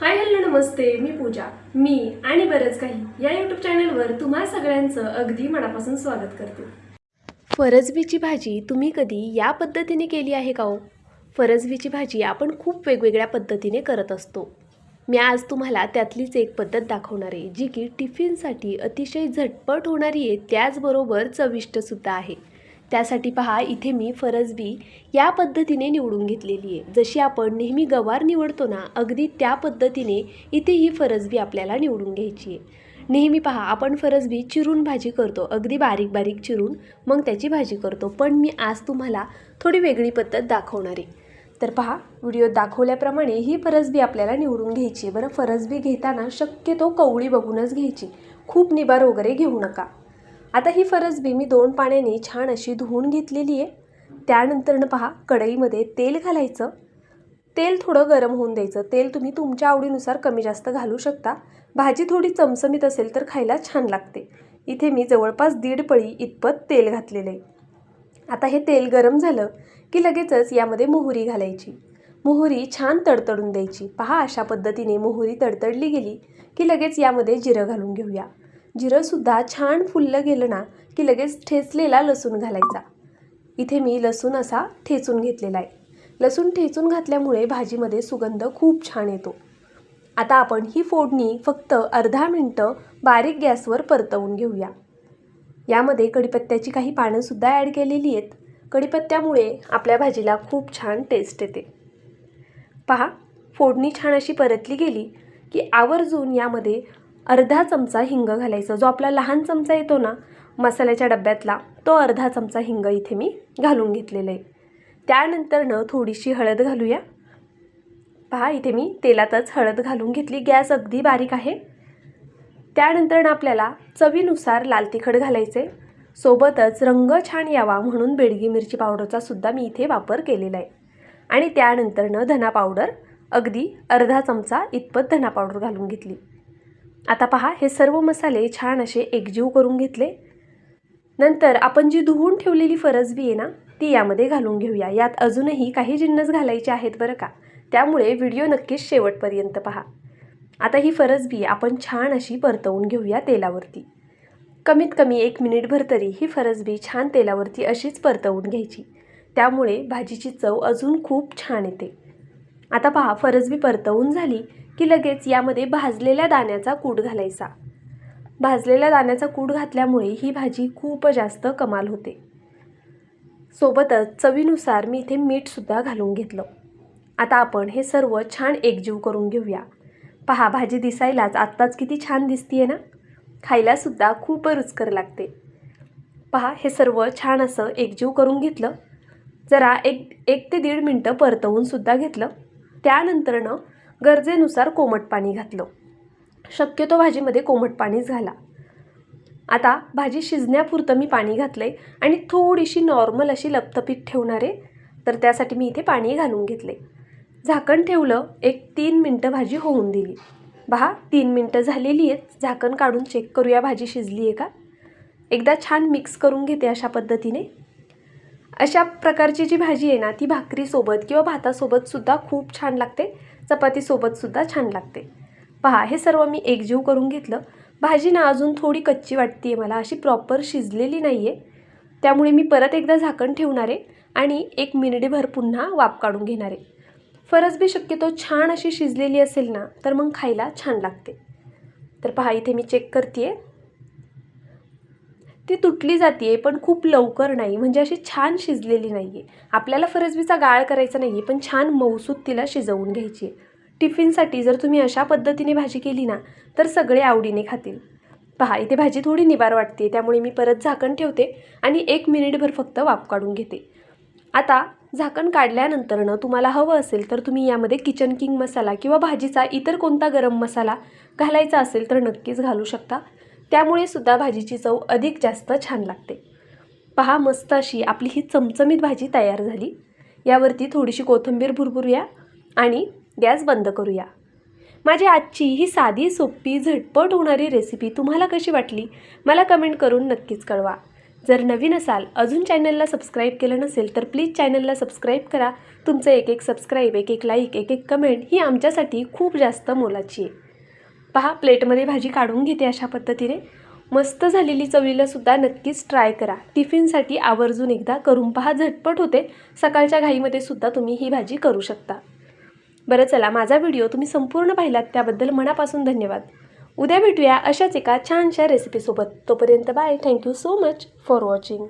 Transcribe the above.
Hi hello नमस्ते मी पूजा. मी आणि बरंच काही या यूट्यूब चॅनलवर तुम्हा सगळ्यांचं अगदी मनापासून स्वागत करते. फरजबीची भाजी तुम्ही कधी या पद्धतीने केली आहे का हो? फरजबीची भाजी आपण खूप वेगवेगळ्या पद्धतीने करत असतो. मी आज तुम्हाला त्यातलीच एक पद्धत दाखवणार आहे जी की टिफिनसाठी अतिशय झटपट होणारी आहे त्याचबरोबर चविष्टसुद्धा आहे. त्यासाठी पहा इथे मी फरसबी या पद्धतीने निवडून घेतलेली आहे. जशी आपण नेहमी गवार निवडतो ना अगदी त्या पद्धतीने इथे ही फरसबी आपल्याला निवडून घ्यायची आहे. नेहमी पहा आपण फरसबी चिरून भाजी करतो अगदी बारीक बारीक चिरून मग त्याची भाजी करतो. पण मी आज तुम्हाला थोडी वेगळी पद्धत दाखवणार आहे. तर पहा व्हिडिओत दाखवल्याप्रमाणे ही फरसबी आपल्याला निवडून घ्यायची आहे. बरं फरसबी घेताना शक्यतो कवळी बघूनच घ्यायची. खूप निबार वगैरे घेऊ नका. आता ही फरसबी मी दोन पाण्याने छान अशी धुवून घेतलेली आहे. त्यानंतरनं पहा कढईमध्ये तेल घालायचं. तेल थोडं गरम होऊन द्यायचं. तेल तुम्ही तुमच्या आवडीनुसार कमी जास्त घालू शकता. भाजी थोडी चमचमीत असेल तर खायला छान लागते. इथे मी जवळपास दीड पळी इतपत तेल घातलेलं आहे. आता हे तेल गरम झालं की लगेचच यामध्ये मोहरी घालायची. मोहरी छान तडतडून द्यायची. पहा अशा पद्धतीने मोहरी तडतडली गेली की लगेच यामध्ये जिरं घालून घेऊया. जिरंसुद्धा छान फुललं गेलं ना की लगेच ठेचलेला लसूण घालायचा. इथे मी लसूण असा ठेचून घेतलेला आहे. लसूण ठेचून घातल्यामुळे भाजीमध्ये सुगंध खूप छान येतो. आता आपण ही फोडणी फक्त अर्धा मिनटं बारीक गॅसवर परतवून घेऊया. यामध्ये कढीपत्त्याची काही पानंसुद्धा ॲड केलेली आहेत. कढीपत्त्यामुळे आपल्या भाजीला खूप छान टेस्ट येते. पहा फोडणी छान अशी परतली गेली की आवर्जून यामध्ये अर्धा चमचा हिंग घालायचा. जो आपला लहान चमचा येतो ना मसाल्याच्या डब्यातला तो अर्धा चमचा हिंग इथे मी घालून घेतलेला आहे. त्यानंतरनं थोडीशी हळद घालूया. पहा इथे मी तेलातच हळद घालून घेतली. गॅस अगदी बारीक आहे. त्यानंतर आपल्याला चवीनुसार लाल तिखट घालायचे सोबतच रंग छान यावा म्हणून बेडगी मिरची पावडरचा सुद्धा मी इथे वापर केलेला आहे. आणि त्यानंतरनं धना पावडर. अगदी अर्धा चमचा इतपत धना पावडर घालून घेतली. आता पहा हे सर्व मसाले छान असे एकजीव करून घेतले. नंतर आपण जी धुवून ठेवलेली फरसबी आहे ना ती यामध्ये घालून घेऊया. यात अजूनही काही जिन्नस घालायचे आहेत बरं का. त्यामुळे व्हिडिओ नक्कीच शेवटपर्यंत पहा. आता ही फरसबी आपण छान अशी परतवून घेऊया तेलावरती. कमीत कमी एक मिनिटभर तरी ही फरसबी छान तेलावरती अशीच परतवून घ्यायची. त्यामुळे भाजीची चव अजून खूप छान येते. आता पहा फरसबी परतवून झाली. की लगेच यामध्ये भाजलेल्या दाण्याचा कूट घालायचा. भाजलेल्या दाण्याचा कूट घातल्यामुळे ही भाजी खूप जास्त कमाल होते. सोबतच चवीनुसार मी इथे मीठसुद्धा घालून घेतलं. आता आपण हे सर्व छान एकजीव करून घेऊया. पहा भाजी दिसायलाच आत्ताच किती छान दिसतीये ना? खायलासुद्धा खूप रुचकर लागते. पहा हे सर्व छान असं एकजीव करून घेतलं. जरा एक एक ते दीड मिनटं परतवूनसुद्धा घेतलं. त्यानंतरनं गरजेनुसार कोमट पाणी घातलं. शक्यतो भाजीमध्ये कोमट पाणीच घाला. आता भाजी शिजण्यापुरतं मी पाणी घातलं आहे आणि थोडीशी नॉर्मल अशी लपतपीत ठेवणार आहे तर त्यासाठी मी इथे पाणी घालून घेतले झाकण ठेवलं एक तीन मिनटं भाजी होऊन दिली. पहा तीन मिनटं झालेली आहेत. झाकण काढून चेक करूया भाजी शिजली आहे का? एकदा छान मिक्स करून घेते अशा पद्धतीने. अशा प्रकारची जी भाजी आहे ना ती भाकरीसोबत किंवा भातासोबतसुद्धा खूप छान लागते. चपातीसोबतसुद्धा छान लागते. पहा हे सर्व मी एकजीव करून घेतलं. भाजी ना अजून थोडी कच्ची वाटते आहे मला अशी प्रॉपर शिजलेली नाही आहे त्यामुळे मी परत एकदा झाकण ठेवणार आहे आणि एक मिनिटभर पुन्हा वाफ काढून घेणार. आहे फरसबी शक्यतो छान अशी शिजलेली असेल ना तर मग खायला छान लागते. तर पहा इथे मी चेक करते ती तुटली जाते आहे पण खूप लवकर नाही. म्हणजे अशी छान शिजलेली नाही आहे आपल्याला फरसबीचा गाळ करायचा नाही आहे पण छान मौसूद तिला शिजवून घ्यायची आहे. टिफिनसाठी जर तुम्ही अशा पद्धतीने भाजी केली ना तर सगळे आवडीने खातील. पहा इथे भाजी थोडी निबार वाटते त्यामुळे मी परत झाकण ठेवते आणि एक मिनिटभर फक्त वाफ काढून घेते. आता झाकण काढल्यानंतरनं तुम्हाला हवं असेल तर तुम्ही यामध्ये किचन किंग मसाला किंवा भाजीचा इतर कोणता गरम मसाला घालायचा असेल तर नक्कीच घालू शकता. त्यामुळे सुद्धा भाजीची चव अधिक जास्त छान लागते. पहा मस्त अशी आपली ही चमचमीत भाजी तयार झाली. यावरती थोडीशी कोथिंबीर भुरभुरूया आणि गॅस बंद करूया. माझी आजची ही साधी सोपी झटपट होणारी रेसिपी तुम्हाला कशी वाटली? मला कमेंट करून नक्कीच कळवा. जर नवीन असाल अजून चॅनलला सबस्क्राईब केलं नसेल तर प्लीज चॅनलला सबस्क्राईब करा. तुमचं एक एक सबस्क्राईब एक एक लाईक एक एक कमेंट ही आमच्यासाठी खूप जास्त मोलाची आहे. पहा प्लेटमध्ये भाजी काढून घेते अशा पद्धतीने. मस्त झालेली चवळीलासुद्धा नक्कीच ट्राय करा. टिफिनसाठी आवर्जून एकदा करून पहा झटपट होते. सकाळच्या घाईमध्ये सुद्धा तुम्ही ही भाजी करू शकता. बरं चला माझा व्हिडिओ तुम्ही संपूर्ण पाहिलात त्याबद्दल मनापासून धन्यवाद. उद्या भेटूया अशाच एका छानशा रेसिपीसोबत तोपर्यंत bye thank you so much for watching